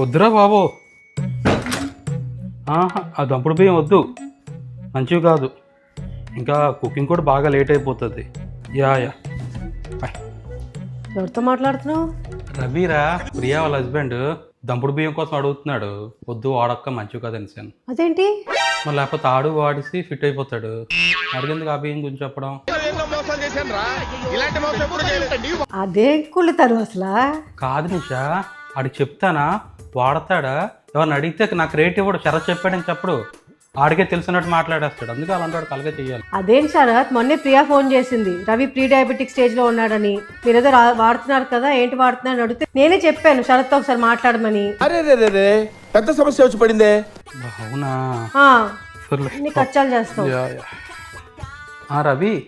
వద్దురా బాబు. ఆహా, ఆ దంపుడు బియ్యం వద్దు. మంచివి కాదు. ఇంకా కుకింగ్ కూడా బాగా లేట్ అయిపోతుంది. Yeah yeah. ఎవరితో మాట్లాడుతున్నావు? రవిరా ప్రియా వాళ్ళ హస్బెండ్ దంపుడు బియ్యం కోసం అడుగుతున్నాడు. వద్దు వాడక్క మంచివి కాదు అనేసాను అదేంటి? మరి లేకపోతే ఆడు వాడిసి ఫిట్ అయిపోతాడు. అడిగేందుకు ఆ బియ్యం గురించి చెప్పడం? అదేం కుళ్ళుతారు అసలు కాదు నిషా ఆడికి చెప్తానా? వాడతాడా? ఎవరిని అడిగితే నాకు రేట్ ఇవ్వడు షరత్ చెప్పాడని చెప్పడు. ఆడికే తెలిసినట్టు మాట్లాడేస్తాడు. అందుకే అలాంటి వాడు కలగే చెయ్యాలి. అదేం శరత్ మొన్నే ప్రియా ఫోన్ చేసింది. రవి ప్రీ డయాబెటిక్ స్టేజ్లో ఉన్నాడని. మీరేదో రా- వాడుతున్నారు కదా ఏంటి వాడుతున్నారు అని అడిగితే నేనే చెప్పాను శరత్తో ఒకసారి మాట్లాడమని. అరే రే రే రే పెద్ద సమస్య వచ్చి పడిందే. అవునా? ఆ, సర్లే అన్ని కచ్చాలు చేస్తావు. Yeah, yeah. ఆ రవి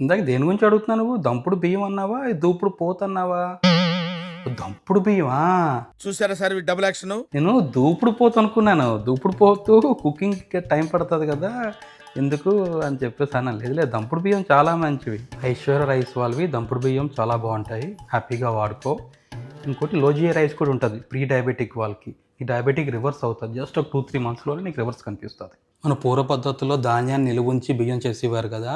ఇందాక దేని గురించి అడుగుతున్నావు నువ్వు? దంపుడు బియ్యం అన్నావా? ఈ దూపుడు పోతన్నావా? దంపుడు బియ్యమా? చూసారా సార్ డబుల్ యాక్షన్ నేను దూపుడు పోతు అనుకున్నాను. దూపుడు పోతూ కుకింగ్కి టైం పడుతుంది కదా ఎందుకు అని చెప్పేసి అన్నాను. లేదు లేదు దంపుడు బియ్యం చాలా మంచివి. ఐశ్వర్య రైస్ వాళ్ళవి దంపుడు బియ్యం చాలా బాగుంటాయి. హ్యాపీగా వాడుకో. ఇంకోటి లోజియా రైస్ కూడా ఉంటుంది ప్రీ డయాబెటిక్ వాళ్ళకి. ఈ డయాబెటిక్ రివర్స్ అవుతుంది. జస్ట్ ఒక టూ త్రీ మంత్స్లోనే నీకు రివర్స్ కనిపిస్తుంది. మన పూర్వ పద్ధతిలో ధాన్యాన్ని నిలువ ఉంచి బియ్యం చేసేవారు కదా.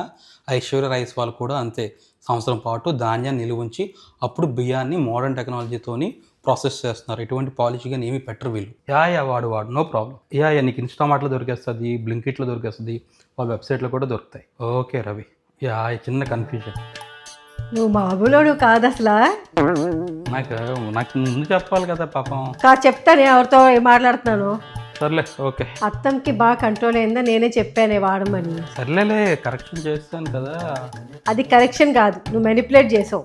ఐశ్వర్య రైస్ వాళ్ళు కూడా అంతే. సంవత్సరం పాటు ధాన్యాన్ని నిలువ ఉంచి అప్పుడు బియ్యాన్ని మోడర్న్ టెక్నాలజీతోని ప్రాసెస్ చేస్తున్నారు. ఎటువంటి పాలిష్ కానీ ఏమి పెట్టరు వీళ్ళు. యా యా వాడు వాడు. నో ప్రాబ్లం యా యా నీకు ఇన్స్టామార్ట్లో దొరికేస్తుంది బ్లింకిట్లో దొరికేస్తుంది వాళ్ళ వెబ్సైట్లో కూడా దొరుకుతాయి. ఓకే రవి యా చిన్న కన్ఫ్యూజన్ నువ్వు మామూలు కాదు అసలు. నాకు నాకు ముందు చెప్పాలి కదా పాపం. కా చెప్తాను ఎవరితో మాట్లాడుతున్నాను. సర్లే ఓకే. అత్తంకి బాగా కంట్రోల్ అయిందా? నేనే చెప్పానే వాడమని. సర్లేలే కరెక్షన్ చేస్తాను కదా. అది కరెక్షన్ కాదు నువ్వు మెనిపులేట్ చేసావు.